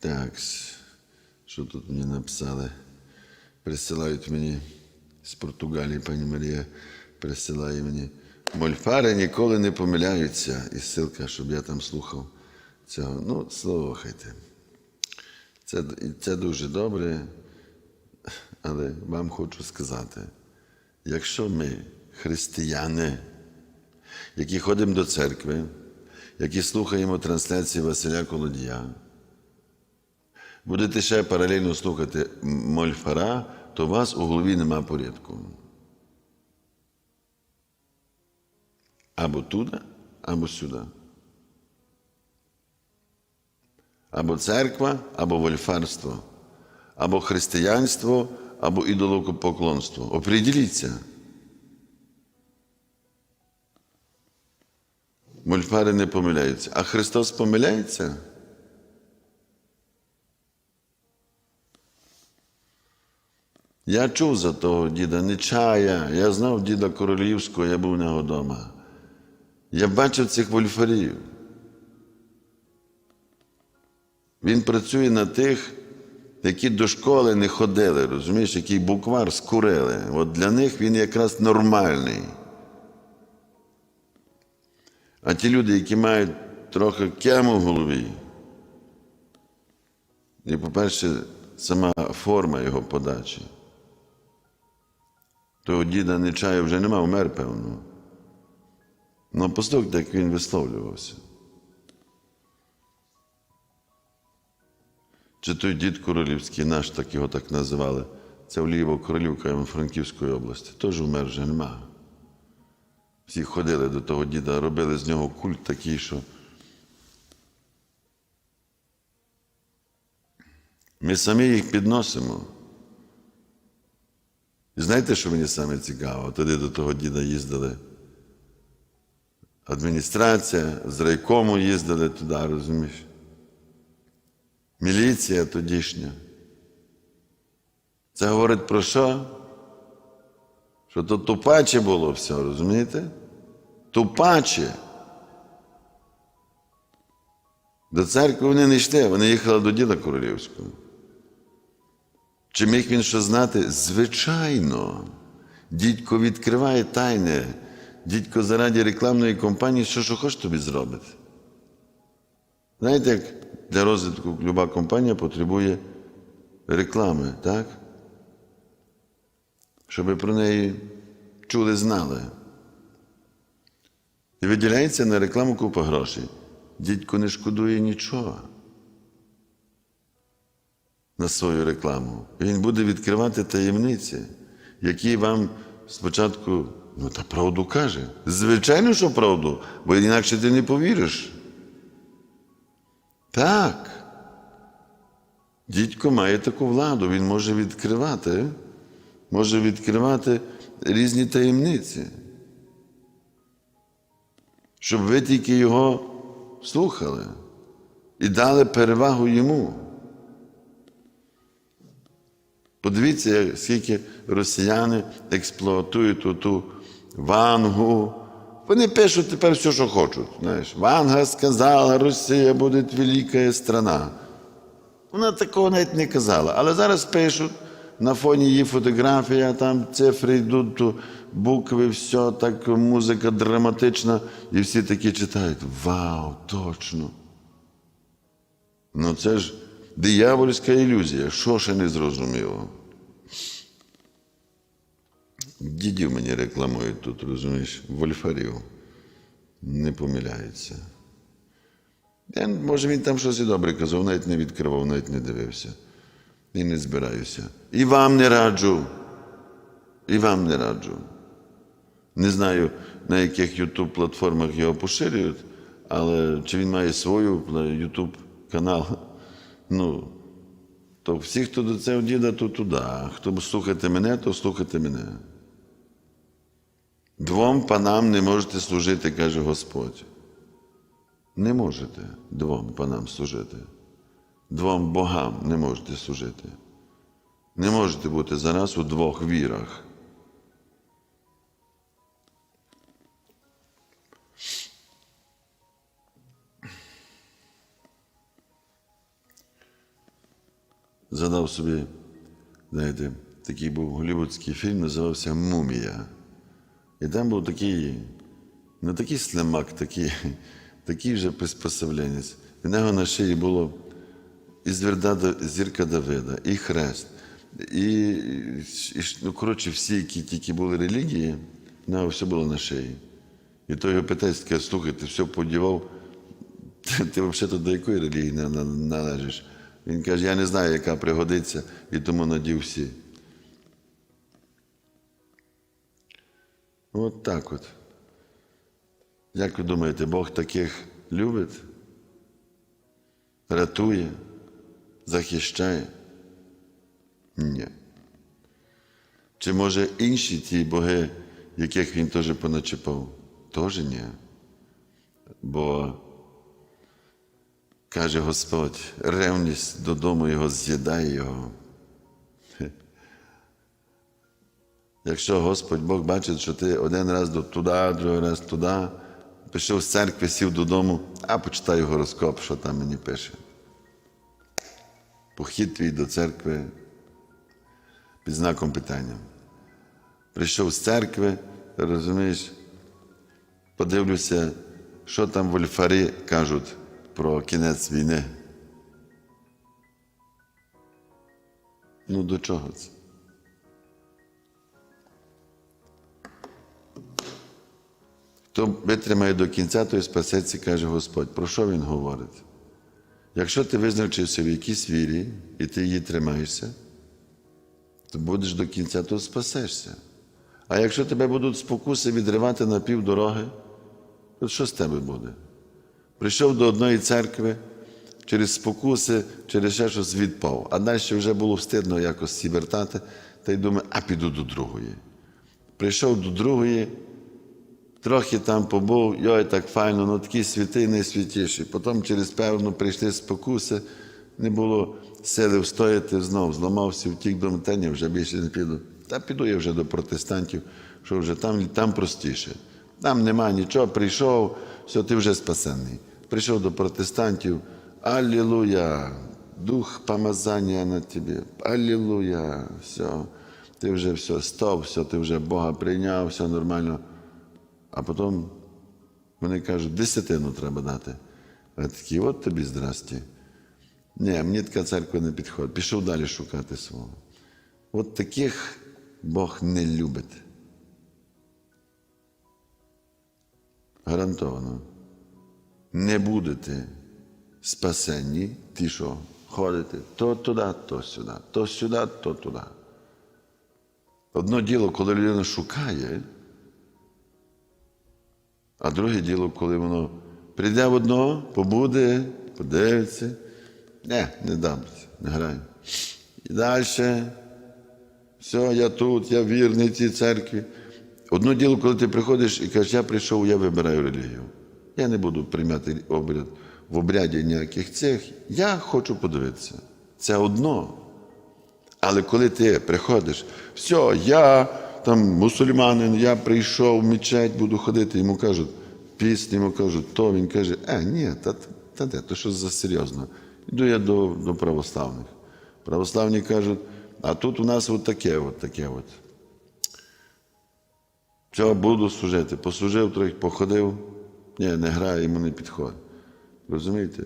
Так, що тут мені написали? Присилають мені з Португалії, пані Марія присилає мені. Мольфари ніколи не помиляються. І ссылка, щоб я там слухав цього. Ну, слухайте. Це, це дуже добре, але вам хочу сказати: якщо ми, християни, які ходимо до церкви, які слухаємо трансляції Василя Колодія, будете ще паралельно слухати Мольфара, то у вас у голові нема порядку. Або туди, або сюди. Або церква, або вольфарство, або християнство, або ідолопоклонство. Оприділіться. Мольфари не помиляються. А Христос помиляється? Я чув за того діда Нечая, я знав діда Королівського, я був у нього вдома. Я бачив цих вольфарів. Він працює на тих, які до школи не ходили, розумієш, який буквар скурили. От для них він якраз нормальний. А ті люди, які мають трохи кему в голові, і, по-перше, сама форма його подачі. Того діда Нечая вже нема, вмер, певно. Ну, послухайте, як він висловлювався. Чи той дід Королівський, наш так його так називали, це Олієва Королівка Івано-Франківської області, теж вмер вже нема. Всі ходили до того діда, робили з нього культ такий, що. Ми самі їх підносимо. І знаєте, що мені саме цікаво? Тоді до того діда їздили. Адміністрація, з райкому їздили туди, розумієш? Міліція тодішня. Це говорить про що? Що то тупаче було все, розумієте? Тупаче. До церкви вони не йшли, вони їхали до діда Королівського. Чи міг він що знати? Звичайно. Дідько відкриває тайне. Дідько заради рекламної кампанії, що що хоче тобі зробити. Знаєте, як для розвитку люба компанія потребує реклами, так? Щоб про неї чули, знали. І виділяється на рекламу купа грошей. Дідько не шкодує нічого на свою рекламу. Він буде відкривати таємниці, які вам спочатку, ну та правду каже. Звичайно, що правду, бо інакше ти не повіриш. Так. Дідько має таку владу, він може відкривати, може відкривати різні таємниці. Щоб ви тільки його слухали і дали перевагу йому. Подивіться, скільки росіяни експлуатують ту вангу. Вони пишуть тепер все, що хочуть. Знаєш, Ванга сказала, Росія буде велика страна. Вона такого навіть не казала. Але зараз пишуть, на фоні її фотографія, там цифри йдуть, то букви, все, так музика драматична, і всі такі читають: Вау, точно. Ну це ж диявольська ілюзія. Що ще не зрозуміло? Дідів мені рекламують тут, розумієш, вольфарів. Не помиляються. Я, може, він там щось і добре казав, навіть не відкривав, навіть не дивився. І не збираюся. І вам не раджу. І вам не раджу. Не знаю, на яких YouTube платформах його поширюють, але чи він має свою YouTube канал. Ну, то всі, хто до цього діда, то туди. Хто слухати мене, то слухайте мене. Двом панам не можете служити, каже Господь. Не можете двом панам служити. Двом богам не можете служити. Не можете бути зараз у двох вірах. Згадав собі, знаєте, такий був голівудський фільм, називався Мумія. І там був такий, не такий слимак, такий, такий вже приспособленець. В нього на шиї було і зірка Давида, і хрест. І, і ну, коротше, всі, які тільки були релігії, в нього все було на шиї. І той його питає, слухай, ти все подівав, ти, ти взагалі до якої релігії на- на- належиш? Він каже, я не знаю, яка пригодиться, і тому надів всі. От так от. Як ви думаєте, Бог таких любить? Рятує, захищає? Ні. Чи може інші ті боги, яких він теж поначіпав? Теж ні. Бо каже Господь, ревність додому його з'їдає його. Якщо Господь Бог бачить, що ти один раз туди, другий раз туди, пішов з церкви, сів додому, а почитай гороскоп, що там мені пише. Похід твій до церкви під знаком питання. Прийшов з церкви, розумієш, подивлюся, що там вольфари кажуть про кінець війни. Ну до чого це? Хто витримає до кінця, той спасеться, каже Господь. Про що він говорить? Якщо ти визначився в якійсь вірі і ти її тримаєшся, то будеш до кінця, то спасешся. А якщо тебе будуть спокуси відривати на півдороги, то що з тебе буде? Прийшов до одної церкви, через спокуси, через ще щось відпав. А далі вже було встидно якось всі вертати, та й думаю, а піду до другої. Прийшов до другої, трохи там побув, йой, так файно, ну такі світи найсвятіші. Потім через певно прийшли спокуси, не було сили встояти знов, зламався, втік до метання, вже більше не піду. Та піду я вже до протестантів, що вже там, там простіше. Там нема нічого, прийшов, все, ти вже спасений. Прийшов до протестантів, Аллилуйя, дух помазання на тобі, Аллилуйя, все, ти вже все, стоп, все, ти вже Бога прийняв, все нормально. А потім вони кажуть, десятину треба дати. А такий, от тобі здрасті. Ні, мені така церква не підходить. Пішов далі шукати свого. От таких Бог не любить. Гарантовано. Не будете спасенні, ті, що ходите то туди, то сюди, то сюди, то туди. Одно діло, коли людина шукає, а друге діло, коли воно прийде в одного, побуде, подивиться. Не, не дамся, не граю. І далі. Все, я тут, я вірний цій церкві. Одно діло, коли ти приходиш і кажеш, я прийшов, я вибираю релігію. Я не буду приймати обряд в обряді ніяких цих. Я хочу подивитися. Це одно. Але коли ти приходиш, все, я там мусульманин, я прийшов в мечеть, буду ходити, йому кажуть, пісні, йому кажуть, то він каже, е, ні, та, та де, то що за серйозно. Йду я до, до православних. Православні кажуть, а тут у нас от таке, от таке от. Все, буду служити. Послужив трохи, походив, ні, не грає, йому не підходить. Розумієте?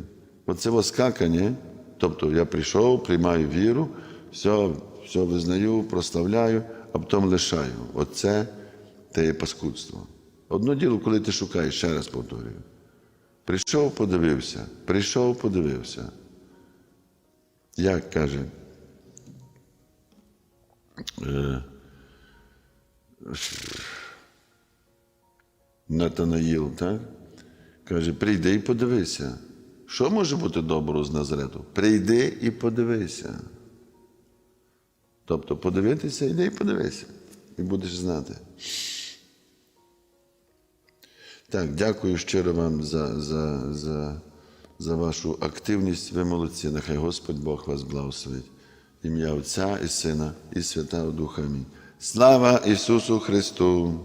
Оце воскакання, тобто я прийшов, приймаю віру, все, все визнаю, прославляю, а потім лишаю. Оце те є паскудство. Одно діло, коли ти шукаєш, ще раз повторюю. Прийшов, подивився, прийшов, подивився. Як каже е, Натанаїл, так? Каже, прийди і подивися. Що може бути доброго з Назарету? Прийди і подивися. Тобто подивитися, йди і подивися. І будеш знати. Так, дякую щиро вам за, за, за, за вашу активність. Ви молодці. Нехай Господь Бог вас благословить. Ім'я Отця і Сина, і Святого Духа. Амінь. Слава Ісусу Христу!